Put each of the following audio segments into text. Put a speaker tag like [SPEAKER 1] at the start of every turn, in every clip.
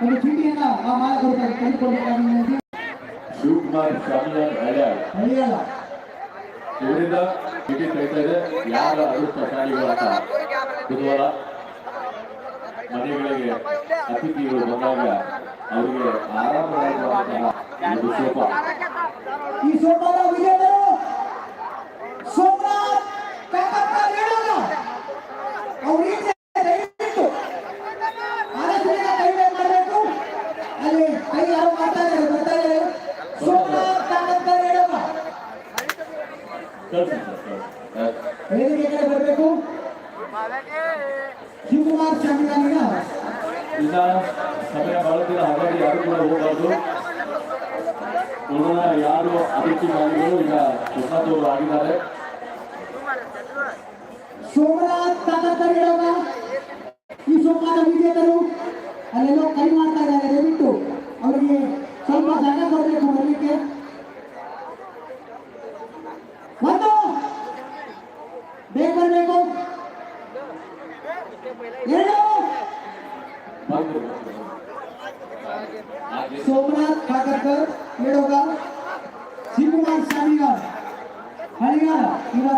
[SPEAKER 1] ಒಂದು ಚೀಟಿಯನ್ನ ಆ ಮಾಲಕರು ತೆಗೆದುಕೊಳ್ಬೇಕಾಗಿ ವಿನಂತಿ
[SPEAKER 2] ಶಿವಕುಮಾರ್ ಶಾಮಿಯಾನ್ ಹಳ್ಯಾಳ್
[SPEAKER 1] ಹಳ್ಳಿಯಲ್ಲ
[SPEAKER 2] ಇವರಿಂದ ಚೀಟಿ ತೆಗಿತಾ ಇದೆ ಯಾರ ಅದೃಷ್ಟಶಾಲಿಗಳು ಅಂತ ಬುಧವಾರ ಮನೆಗಳಿಗೆ ಅತಿಥಿಗಳು ಬಂದಾಗ ಅವರಿಗೆ ಆರಾಮದಾಯಕವಾದಂತಹ ಒಂದು ಸೋಫಾ
[SPEAKER 1] ಈ ಸೋಮವಾರ ವಿಜೇತರು ವೇದಿಕೆ ಕಡೆ ಬರಬೇಕು. ಶಿವಕುಮಾರ್ ಶಾಮಿಯಾನಿನ
[SPEAKER 2] ಇಲ್ಲ ಸಮಯ ದಿನ ಹಾಗಾಗಿ ಯಾರು ಕೂಡ ಹೋಗಬಾರ್ದು. ನೋಡೋಣ ಯಾರು ಅದಕ್ಕೆ ಮಾಲಿಗಳು ಈಗ ಸುಮ್ಮದವರು ಆಗಿದ್ದಾರೆ.
[SPEAKER 1] ಸೋಮನಾಥ್ ರೇಣುಗ ಈ ಸೋಮನಾಥ ವಿಜೇತರು ಅಲ್ಲೆಲ್ಲೋ ಕೈ ಮಾಡ್ತಾ ಇದ್ದಾರೆ. ದಯವಿಟ್ಟು ಅವರಿಗೆ ಸ್ವಲ್ಪ ಜಾಗ ಕೊಡಬೇಕು ಬರಲಿಕ್ಕೆ ಒಂದು ಬೇಗ ಬರಬೇಕು ಎರಡು
[SPEAKER 2] ಬಂದು ಹಾಗೆ
[SPEAKER 1] ಸೋಮನಾಥ್ ಹೇಳೋಗ ಶಿವಕುಮಾರ್ ಶಾಮಿಗಾರ್ ಹಳಿಗಾರ ಇವರ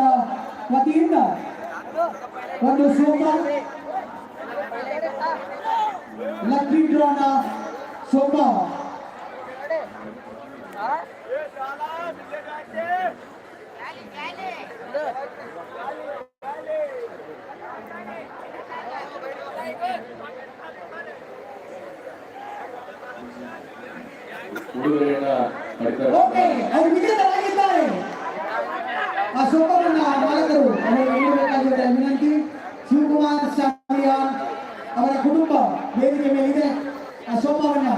[SPEAKER 1] ವತಿಯಿಂದ ಒಂದು ಸೋಮ ಲಕ್ಕಿ ಡ್ರೋನ ಸೋಮ.
[SPEAKER 2] ಉಡುಗೊರೆಯನ್ನ ಪಡಿತಾರೆ
[SPEAKER 1] ಓಕೆ ಅವರು ವಿಜೇತರಾಗಿದ್ದಾರೆ ಆ ಸೋಮವನ್ನ ಮಾಲಕರು ಅವರು ನೀಡಬೇಕಾಗಿರುವ ವಿನಂತಿ ಶಿವಕುಮಾರ್ ಶಾಮಿಯಾನ್ ಅವರ ಕುಟುಂಬ ವೇದಿಕೆ ಮೇಲಿದೆ ಆ ಸೋಮವನ್ನ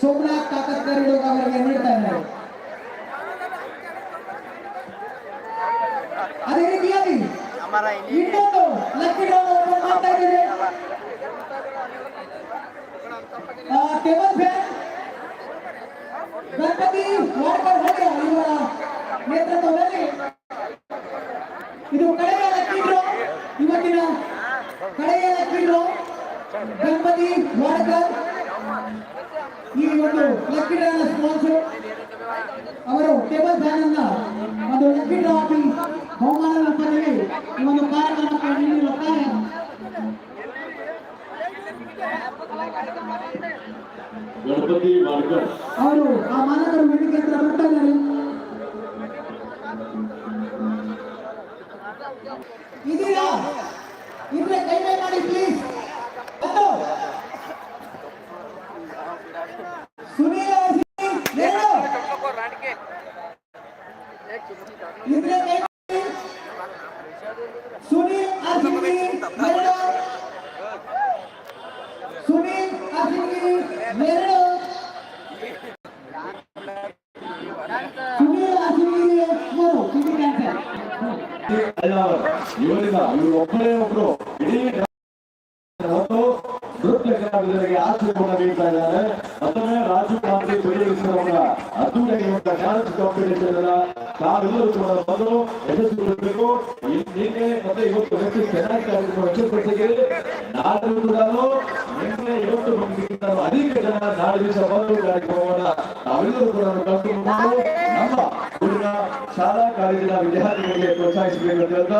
[SPEAKER 1] ಸೋಮನಾಥ್ ಕಾಕತ್ಕರ್ ಇಡುವಾಗ ಅವರಿಗೆ ನೀಡ್ತಾ ಇದ್ದಾರೆ ಅದೇ ರೀತಿಯಾಗಿ ಇನ್ನೊಂದು ಲಕ್ಕಿ ಡ್ರಾ ಓಪನ್ ಮಾಡ್ತಾ ಇದ್ದೇವೆ Table fan Ganapati Warkar ಹೋಗಿ ಇವರ ನೇತೃತ್ವದಲ್ಲಿ? ಇದು ಕಡೆಯ ಲಕ್ಕಿದ್ರು ಇವತ್ತಿನ ಕಡೆಯ ಲಕ್ಕಿದ್ರು ಗಣಪತಿ ವಾರ್ಕರ್ ಈ ಒಂದು ಲಕ್ಕಿ ಸ್ಪಾನ್ಸರ್ ಅವರು ಟೇಬಲ್ ಫ್ಯಾನ್ ಅನ್ನ ಒಂದು ಲಕ್ಕಿ ಡ್ರಾ ಹಾಕಿ ಬಹುಮಾನ ರೂಪದಲ್ಲಿ ಈ ಒಂದು ಕಾರ್ಯಕ್ರಮಕ್ಕೆ ನೀಡಿರುತ್ತಾರೆ.
[SPEAKER 2] ಗಣಪತಿ ಮಾರ್ಗಡ್
[SPEAKER 1] ಅವರು ಆ ಮಾಲಕರು ವೇದಿಕೆ ಹತ್ರ ಬರ್ತಾ ಇದ್ದಾರೆ ಇದೀರಾ ಇದ್ರೆ ಕೈ ಮೇಲೆ ಮಾಡಿ ಪ್ಲೀಸ್ ಒಂದು ಸುನೀಲ್ ಅವರ ಎರಡು ಇದ್ರೆ ಕೈ ಮಾಡಿ ಸುನೀಲ್ ಅರ್ಜಿಗಿರಿ ಎರಡು ಸುನೀಲ್ ಅರ್ಜಿಗಿರಿ ಎರಡು
[SPEAKER 2] ಒಬ್ಬರು ಒಬ್ಬರೇ ಇಡೀ ಮತ್ತು ನೃತ್ಯ ಕಲಾವಿದರಿಗೆ ಕೂಡ ನೀಡ್ತಾ ಇದ್ದಾರೆ ಅದನ್ನೇ ರಾಜೀವ್ ಗಾಂಧಿ ಪರಿಗಣಿಸಿದವರ ಅದ್ದೂರಿಯಾಗಿರುವಂತಹ ಡ್ಯಾನ್ಸ್ ಕಾಂಪಿಟೇಷನ್ ನಾವೆಲ್ಲರೂ ಕೂಡ ಬಂದು ಯಶಸ್ವಿಗೊಳಿಸಬೇಕು ನಿನ್ನೆ ಮತ್ತೆ ಇವತ್ತು ಹೆಚ್ಚು ಚೆನ್ನಾಗಿ ಯಶಸ್ವಿಗೊಳಿಸಿದ್ದೀರಿ ನಾಳೆ ಕೂಡ ನಿನ್ನೆ ಇವತ್ತು ಬಂದಿದ್ದ ಅಧಿಕ ಜನ ನಾಳೆ ದಿವಸ ಬಂದು ಕಾರ್ಯಕ್ರಮವನ್ನ ನಾವೆಲ್ಲರೂ ಕೂಡ ಕಲ್ತ್ಕೊಂಡು ನಮ್ಮ ಊರಿನ ಶಾಲಾ ಕಾಲೇಜಿನ ವಿದ್ಯಾರ್ಥಿಗಳಿಗೆ ಪ್ರೋತ್ಸಾಹಿಸಬೇಕು ಅಂತ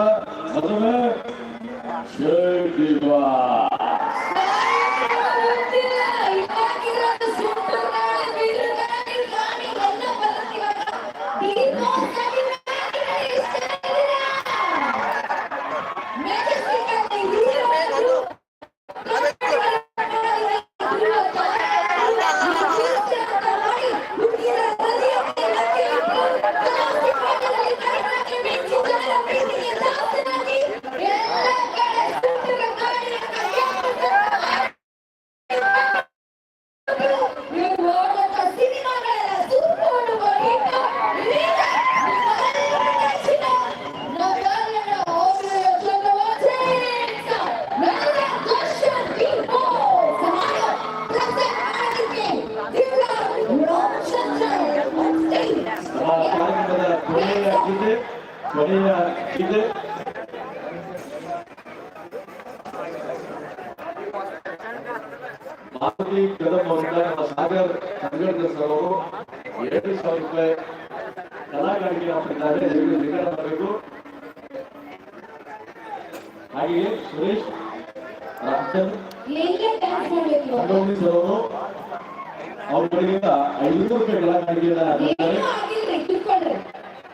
[SPEAKER 3] ಮನೆಯ ಇದೆ.
[SPEAKER 2] ಮಾಧುರಿ ಕದಂ ಅಂತ ಸಾಗರ್ ಅಂಬೇಡ್ಕರ್ ಸರ್ ಅವರು ಎರಡು ಸಾವಿರ ರೂಪಾಯಿ ಕಲಾಗಾರಿಕೆ ಹಾಕಿದ್ದಾರೆ. ದಯವಿಟ್ಟು ನಿರ್ಧಾರ ಮಾಡಬೇಕು ಹಾಗೆಯೇ ಸುರೇಶ್ ರಾಮಚಂದ್ ಸರ್ ರೂಪಾಯಿ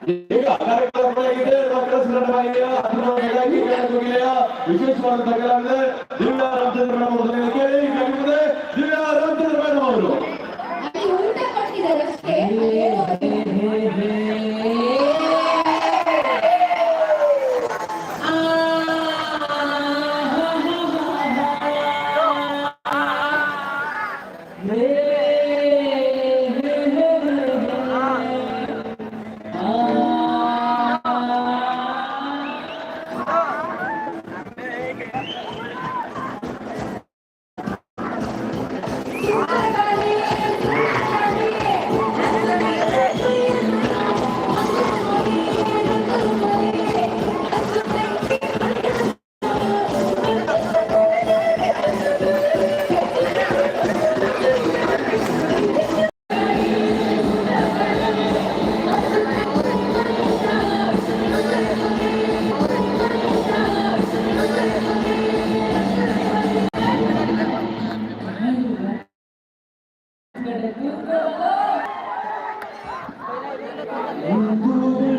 [SPEAKER 2] ಈಗ ಕಾರ್ಯಕ್ರಮಗಳಾಗಿದೆ ಡಾಕ್ಟರ್ ಸುಂದರವಾಗಿದೆ ಅದನ್ನು ಹೇಗಾಗಿ ಹೋಗಿಲ್ಲ ವಿಶೇಷವಾದ ಬಗ್ಗೆ ದಿವ್ಯಾ ರಾಮಚಂದ್ರ ಮೇಡಮ್ ಕೇಳಿ ಕೇಳಿದೆ Thank you.